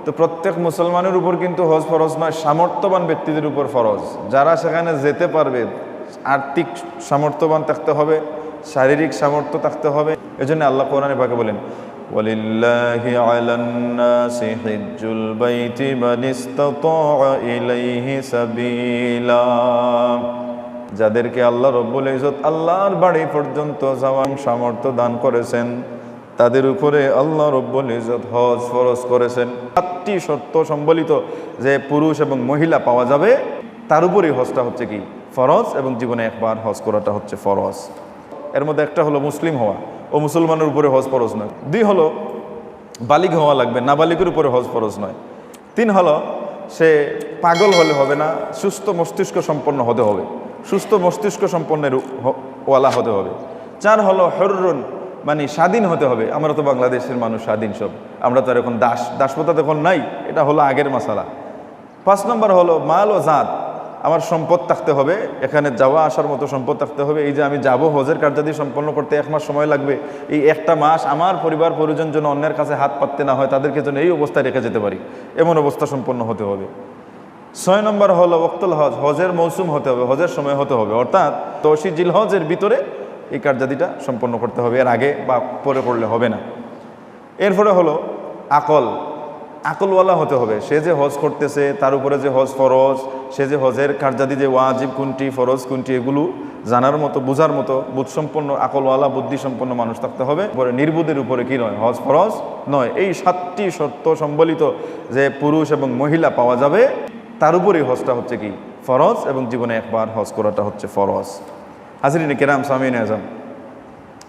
তো প্রত্যেক মুসলমানের উপর কিন্তু হজ ফরজ নয় সামর্থ্যবান ব্যক্তিদের উপর ফরজ যারা সেখানে যেতে পারবে আর্থিক সামর্থ্যবান থাকতে হবে শারীরিক সামর্থ্য থাকতে হবে এজন্য আল্লাহ কোরআনে পাকে বলেন ولله على الناس حج البيت من استطاع إليه سبيلا যাদেরকে আল্লাহ রব্বুল ইজত আল্লাহর বাড়ি পর্যন্ত যাওয়ার সামর্থ্য দান করেছেন তাদের উপরে আল্লাহ রব্বুল ইজত হজ ফরজ করেছেন সাতটি শর্ত সম্বলিত যে পুরুষ এবং মহিলা পাওয়া যাবে, তার উপরেই হজটা হচ্ছে কি? ফরজ এবং জীবনে একবার হজ করাটা হচ্ছে ফরজ। এর মধ্যে একটা হলো মুসলিম হওয়া। ও মুসলমানের উপরে হজ ফরজ নয়। দুই হলো বালিগ হওয়া লাগবে। নাবালিকের উপরে হজ ফরজ নয়। তিন হলো সে পাগল হলে হবে না, সুস্থ মস্তিষ্ক সম্পন্ন হতে হবে। সুস্থ মস্তিষ্ক সম্পন্নের ওয়ালা হতে হবে। চার হলো হররুন মানে স্বাধীন হতে হবে। আমরা তো বাংলাদেশের মানুষ স্বাধীন সব। আমরা তো আর এখন দাস দাসপ্রথা তো এখন নাই। এটা হলো আগের মশালা। পাঁচ নম্বর হলো মাল ও জাত। আমার সম্পদ থাকতে হবে। এখানে যাওয়া আসার মতো সম্পদ থাকতে হবে। এই যে আমি যাব হজের কার্যাদি সম্পন্ন করতে এক মাস সময় লাগবে। এই একটা মাস আমার পরিবার, পরিজন যেন অন্যের কাছে হাত পাততে না হয়, তাদেরকে যেন এই অবস্থায় রেখে যেতে পারি। এমন অবস্থা সম্পন্ন হতে হবে। ছয় নম্বর হলো ওক্তুল হজ। হজের মৌসুম হতে হবে। হজের সময় হতে হবে। অর্থাৎ তৌসি জিল হজের ভিতরে এই কার্যাদিটা সম্পন্ন করতে হবে। এর আগে বা পরে করলে হবে না। এরপরে হলো আকল। আকলওয়ালা হতে হবে। সে যে হজ করতেছে, তার উপরে যে হজ ফরজ, সে যে হজের কার্যাদি যে ওয়াজিব কোনটি, ফরজ কোনটি, এগুলো জানার মতো, বোঝার মতো, বুধসম্পন্ন আকলওয়ালা, বুদ্ধিসম্পন্ন মানুষ থাকতে হবে। পরে নির্বুদের উপরে কি নয়? হজ ফরজ নয়। এই সাতটি শর্ত সম্বলিত যে পুরুষ এবং মহিলা পাওয়া যাবে, তার উপরেই হজটা হচ্ছে কি? ফরজ এবং জীবনে একবার হজ করাটা হচ্ছে ফরজ। হাজরিনে কেরাম সামিন আজম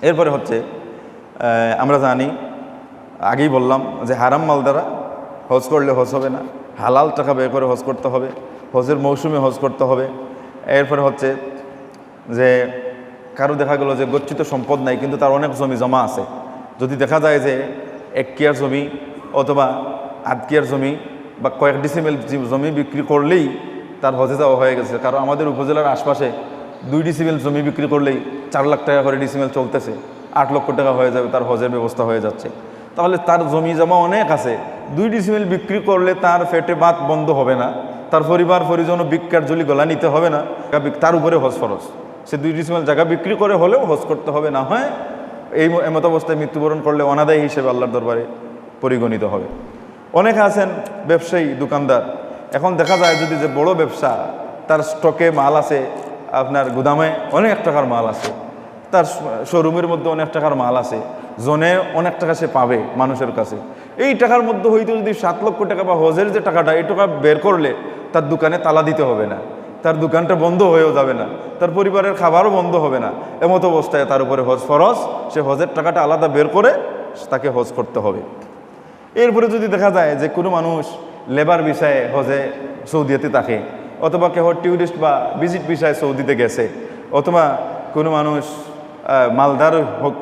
এরপরে হচ্ছে আমরা জানি, আগেই বললাম যে হারাম মাল দ্বারা হজ করলে হজ হবে না, হালাল টাকা ব্যয় করে হজ করতে হবে, হজের মৌসুমে হজ করতে হবে। এরপরে হচ্ছে যে কারও দেখা গেলো যে গচ্ছিত সম্পদ নাই, কিন্তু তার অনেক জমি জমা আছে। যদি দেখা যায় যে এক কেয়ার জমি অথবা আধ কেয়ার জমি বা কয়েক ডিসিমেল জমি বিক্রি করলেই তার হজে যাওয়া হয়ে গেছে। কারণ আমাদের উপজেলার আশপাশে দুই ডিসিমেল জমি বিক্রি করলেই চার লাখ টাকা করে ডিসিমেল চলতেছে, আট লক্ষ টাকা হয়ে যাবে, তার হজের ব্যবস্থা হয়ে যাচ্ছে। তাহলে তার জমি জমা অনেক আছে, দুই ডিসিমেল বিক্রি করলে তার ফেটে বাত বন্ধ হবে না, তার পরিবার, পরিজন বিক্কার জলি গলা নিতে হবে না তার উপরে হজ ফরজ। সে দুই ডিসিমেল জায়গা বিক্রি করে হলেও হজ করতে হবে, না হয় এই এমত অবস্থায় মৃত্যুবরণ করলে অনাদায়ী হিসেবে আল্লাহর দরবারে পরিগণিত হবে। অনেকে আছেন ব্যবসায়ী, দোকানদার। এখন দেখা যায় যদি যে বড় ব্যবসা, তার স্টকে মাল আছে আপনার গুদামে অনেক টাকার মাল আছে। তার শোরুমের মধ্যে অনেক টাকার মাল আছে। জনে অনেক টাকা সে পাবে মানুষের কাছে। এই টাকার মধ্যে হইতে যদি সাত লক্ষ টাকা বা হজের যে টাকাটা, এই টাকা বের করলে তার দোকানে তালা দিতে হবে না। তার দোকানটা বন্ধ হয়েও যাবে না। তার পরিবারের খাবারও বন্ধ হবে না। এমতো অবস্থায় তার উপরে হজ ফরজ। সে হজের টাকাটা আলাদা বের করে তাকে হজ করতে হবে। এরপরে যদি দেখা যায় যে কোনো মানুষ লেবার বিষয়ে হজে সৌদিতে থাকে অথবা কেহ ট্যুরিস্ট বা ভিজিট বিষয়ে সৌদিতে গেছে, অথবা কোনো মানুষ মালদার হোক,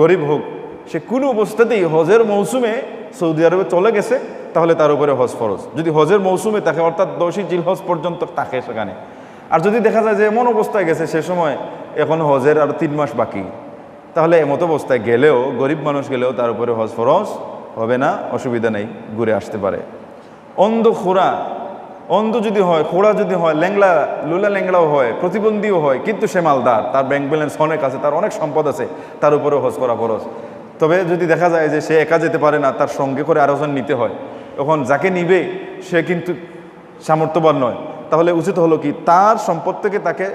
গরিব হোক, সে কোনো অবস্থাতেই হজের মৌসুমে সৌদি আরবে চলে গেছে, তাহলে তার উপরে হজ ফরজ। যদি হজের মৌসুমে থাকে, অর্থাৎ দশই জিল হজ পর্যন্ত থাকে সেখানে। আর যদি দেখা যায় যে এমন অবস্থায় গেছে, সে সময় এখন হজের আর তিন মাস বাকি। তাহলে এমত অবস্থায় গেলেও, গরিব মানুষ গেলেও তার উপরে হজ ফরজ হবে না, অসুবিধা নেই, ঘুরে আসতে পারে। অন্ধ খোড়া অন্ধ যদি হয়, খোড়া যদি হয় ল্যাংলা লুলা ল্যাংলাও হয়, প্রতিবন্ধীও হয়, কিন্তু সে মালদার, তার ব্যাংক ব্যালেন্স অনেক আছে, তার অনেক সম্পদ আছে, তার উপরেও হজ করা ফরজ তবে যদি দেখা যায় যে সে একা যেতে পারে না, তার সঙ্গে করে আরোজন নিতে হয়, তখন যাকে নিবে, সে কিন্তু সামর্থ্যবান নয়। তাহলে উচিত হলো কি, তার সম্পদ থেকে তাকে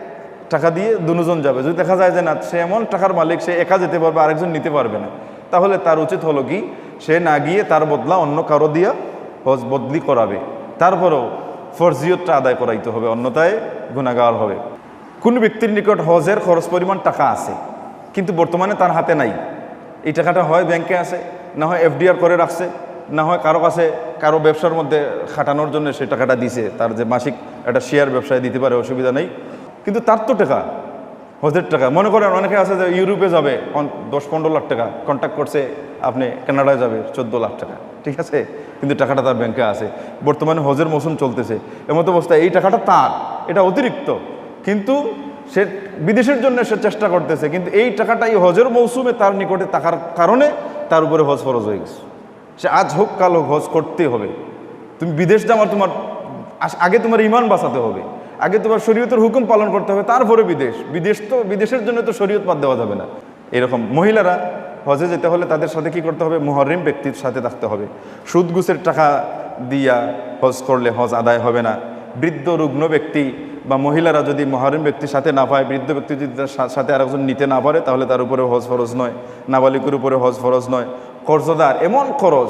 টাকা দিয়ে দুজন যাবে। যদি দেখা যায় যে না, সে এমন টাকার মালিক, সে একা যেতে পারবে, আরেকজন নিতে পারবে না, তাহলে তার উচিত হলো কি, সে না গিয়ে তার বদলা অন্য কারও দিয়ে হজ বদলি করাবে। তারপরেও ফরজিয়তটা আদায় করাইতে হবে, অন্যথায় গুণাগার হবে। কোন ব্যক্তির নিকট হজের খরচ পরিমাণ টাকা আছে, কিন্তু বর্তমানে তার হাতে নাই। এই টাকাটা হয় ব্যাংকে আছে, না হয় এফডিআর করে রাখছে, না হয় কারও কাছে কারও ব্যবসার মধ্যে খাটানোর জন্য সেই টাকাটা দিছে, তার যে মাসিক একটা শেয়ার ব্যবসায় দিতে পারে, অসুবিধা নেই। কিন্তু তার তো টাকা, হজের টাকা। মনে করেন অনেকে আছে যে ইউরোপে যাবে দশ পনেরো লাখ টাকা কন্ট্যাক্ট করছে আপনি কানাডায় যাবে চোদ্দ লাখ টাকা, ঠিক আছে? কিন্তু টাকাটা তার ব্যাংকে আছে। বর্তমানে হজের মৌসুম চলতেছে। এমত অবস্থায় এই টাকাটা তার, এটা অতিরিক্ত। কিন্তু সে বিদেশের জন্য সে চেষ্টা করতেছে, কিন্তু এই টাকাটা এই হজের মৌসুমে তার নিকটে থাকার কারণে তার উপরে হজ ফরজ হয়ে গেছে। সে আজ হোক, কাল হোক, হজ করতেই হবে। তুমি বিদেশ যাওয়ার তোমার আগে তোমার ইমান বাঁচাতে হবে। আগে তোমার শরীয়তের হুকুম পালন করতে হবে, তারপরে বিদেশ। বিদেশ তো, বিদেশের জন্য তো শরীয়ত বাদ দেওয়া যাবে না। এরকম মহিলারা হজে যেতে হলে তাদের সাথে কি করতে হবে? মুহরিম ব্যক্তির সাথে থাকতে হবে। সুদ ঘুষের টাকা দিয়া হজ করলে হজ আদায় হবে না। বৃদ্ধ, রুগ্ন ব্যক্তি বা মহিলারা যদি মহারিম ব্যক্তির সাথে না পায়, বৃদ্ধ ব্যক্তি যদি তার সাথে আরেকজন নিতে না পারে, তাহলে তার উপরে হজ ফরজ নয়। নাবালিকের উপরে হজ ফরজ নয়। কর্জদার এমন খরচ,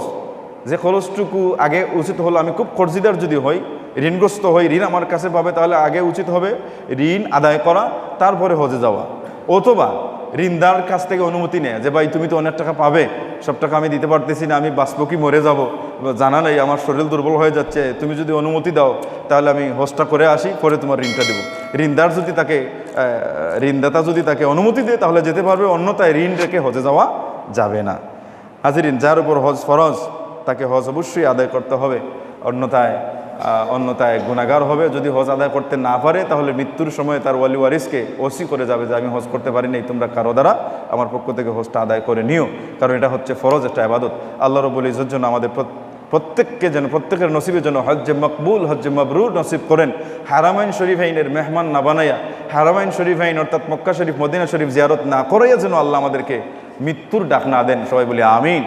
যে খরচটুকু আগে উচিত হলো, আমি খুব কর্জিদার যদি হই, ঋণগ্রস্ত হই, ঋণ আমার কাছে পাবে, তাহলে আগে উচিত হবে ঋণ আদায় করা, তারপরে হজে যাওয়া। অথবা ঋণদার কাছ থেকে অনুমতি নেয় যে, ভাই, তুমি তো অনেক টাকা পাবে, সব টাকা আমি দিতে পারতেছি না, আমি বাঁচবো কি, মরে যাব? জানা নেই আমার শরীর দুর্বল হয়ে যাচ্ছে, তুমি যদি অনুমতি দাও, তাহলে আমি হজটা করে আসি, পরে তোমার ঋণটা দেবো। ঋণদার যদি তাকে ঋণদাতা যদি তাকে অনুমতি দেয়, তাহলে যেতে পারবে, অন্যথায় ঋণ রেখে হজে যাওয়া যাবে না। হাজিরিন, যার উপর হজ ফরজ, তাকে হজ অবশ্যই আদায় করতে হবে। অন্যথায় আহ, অন্যথায় গুণাগার হবে। যদি হজ আদায় করতে না পারে তাহলে মৃত্যুর সময় তার ওয়ালি ওয়ারিসকে ওসি করে যাবে যে আমি হজ করতে পারি নাই তোমরা কারও দ্বারা আমার পক্ষ থেকে হজটা আদায় করে নিও। কারণ এটা হচ্ছে ফরজ একটা আবাদত আল্লাহ রবুল ইজের জন্য আমাদের প্রত্যেককে যেন প্রত্যেকের নসিবের জন্য হজ্জে মকবুল হজ্জে মবরুর নসিব করেন। হারামাইন শরীফ আইনের মেহমান না বানাইয়া হারামাইন শরীফ আইন অর্থাৎ মক্কা শরীফ মদিনা শরীফ জিয়ারত না করাইয়া যেন আল্লাহ আমাদেরকে মৃত্যুর ডাক না দেন। সবাই বলি আমিন।